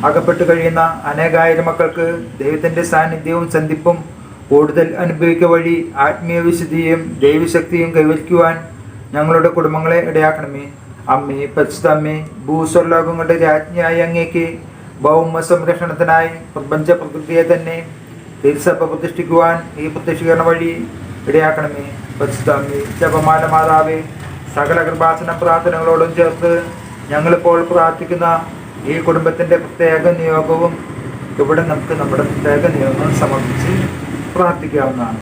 അകപ്പെട്ടു കഴിയുന്ന അനേകായിരം മക്കൾക്ക് ദൈവത്തിന്റെ സാന്നിധ്യവും സന്ധിപ്പും കൂടുതൽ അനുഭവിക്കുക വഴി ആത്മീയ വിശുദ്ധിയും ദൈവശക്തിയും കൈവരിക്കുവാൻ ഞങ്ങളുടെ കുടുംബങ്ങളെ ഇടയാക്കണമേ. അമ്മേ പരിശുദ്ധ അമ്മേ ഭൂസ്വർലോകങ്ങളുടെ രാജ്ഞിയായ അങ്ങേക്ക് ഭൗമ സംരക്ഷണത്തിനായി പ്രപഞ്ച പ്രകൃതിയെ തന്നെ തിരുസഭ പ്രതിഷ്ഠിക്കുവാൻ ഈ പ്രതിഷ്ഠീകരണ വഴി ഇടയാക്കണമേ. പരിശുദ്ധ അമ്മേ ജപമാല മാതാവേ സകല കൃപാസന പ്രാർത്ഥനകളോടും ചേർത്ത് ഞങ്ങളിപ്പോൾ പ്രാർത്ഥിക്കുന്ന ഈ കുടുംബത്തിന്റെ പ്രത്യേക നിയോഗവും ഇവിടെ നമുക്ക് നമ്മുടെ പ്രത്യേക നിയോഗങ്ങൾ സമർപ്പിച്ച് പ്രാർത്ഥിക്കാവുന്നതാണ്.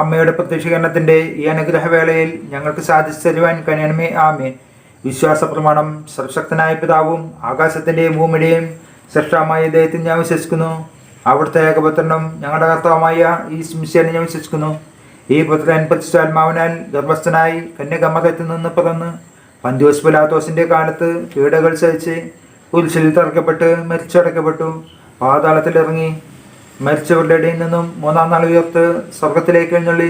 അമ്മയുടെ പ്രത്യക്ഷീകരണത്തിന്റെ ഈ അനുഗ്രഹവേളയിൽ ഞങ്ങൾക്ക് സാധിച്ചു തരുവാൻ കഴിയണമേ ആമേൻ. വിശ്വാസ പ്രമാണം സർവശക്തനായ പിതാവും ആകാശത്തിന്റെയും ഭൂമിയുടെയും സൃഷ്ടമായ ദൈവത്തിൽ ഞാൻ വിശ്വസിക്കുന്നു. അവിടുത്തെ ഏകപുത്രനും ഞങ്ങളുടെ കർത്താവുമായ ഈ സ്മിശേനെ ഞാൻ വിശ്വസിക്കുന്നു. ഈ പുത്രൻ പ്രതിഷ്ഠാത്മാവിനാൽ ഗർഭസ്ഥനായി കന്യകമ്മകത്തിൽ നിന്ന് പിറന്ന് പന്തിയോസ് പിലാത്തോസിന്റെ കാലത്ത് പീഡകൾ സഹിച്ച് കുരിശിൽ തറക്കപ്പെട്ട് മരിച്ചടക്കപ്പെട്ടു. പാതാളത്തിൽ ഇറങ്ങി മരിച്ചവരുടെ ഇടയിൽ നിന്നും മൂന്നാം നാൾ ഉയർത്ത് സ്വർഗത്തിലേക്ക് എഴുന്നള്ളി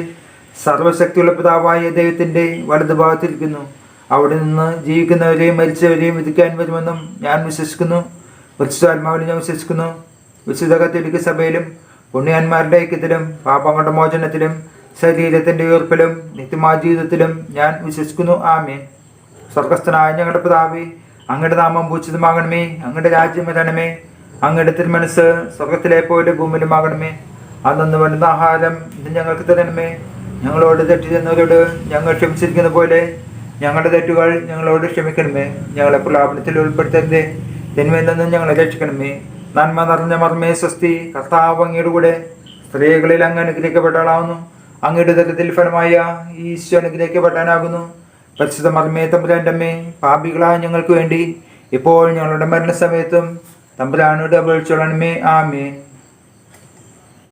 സർവശക്തിയുള്ള പിതാവായ ദൈവത്തിന്റെ വലതുഭാഗത്തിരിക്കുന്നു അവിടെ നിന്ന് ജീവിക്കുന്നവരെയും മരിച്ചവരെയും വിധിക്കാൻ വരുമെന്നും ഞാൻ വിശ്വസിക്കുന്നു. പരിശുദ്ധാത്മാവിനെ ഞാൻ വിശ്വസിക്കുന്നു. വിശുദ്ധ സഭയിലും പുണ്യാന്മാരുടെ ഐക്യത്തിലും പാപങ്ങളുടെ മോചനത്തിലും ശരീരത്തിന്റെ ഉയർപ്പിലും നിത്യമായ ജീവിതത്തിലും ഞാൻ വിശ്വസിക്കുന്നു. ആമേ സ്വർഗസ്ഥനായ ഞങ്ങളുടെ പിതാവേ അങ്ങയുടെ നാമം ഭൂച്ചിതമാകണമേ അങ്ങയുടെ രാജ്യം വരണമേ. അങ്ങയുടെ തിരുമനസ് സ്വർഗത്തിലെ പോലെ ഭൂമിയിലുമാകണമേ. അന്നു വരുന്ന ആഹാരം ഇത് ഞങ്ങൾക്ക് തരണമേ. ഞങ്ങളോട് തെറ്റി ചെന്നവരോട് ഞങ്ങൾ ക്ഷമിച്ചിരിക്കുന്ന പോലെ ഞങ്ങളുടെ തെറ്റുകൾ ഞങ്ങളോട് ക്ഷമിക്കണമേ. ഞങ്ങളെ പ്രലാപനത്തിൽ ഉൾപ്പെടുത്തരുതേ. തിന്മയിൽ ഞങ്ങളെ രക്ഷിക്കണമേ. നന്മ നിറഞ്ഞ മർമ്മേ സ്വസ്തി കർത്താവ് അങ്ങയുടെ കൂടെ സ്ത്രീകളിൽ അങ്ങ് അനുഗ്രഹിക്കപ്പെട്ടവളാവുന്നു. അങ്ങയുടെ ദരത്തിൽ ഫലമായ ഈശോ അനുഗ്രഹിക്കപ്പെട്ടാനാകുന്നു പരിശുദ്ധ മർമ്മേ തമ്പുരാന്റെ അമ്മേ പാപികളായ ഞങ്ങൾക്ക് വേണ്ടി ഇപ്പോൾ ഞങ്ങളുടെ മരണസമയത്തും തമ്പുരാനോട് അപേക്ഷിച്ചോളണമേ. ആമേ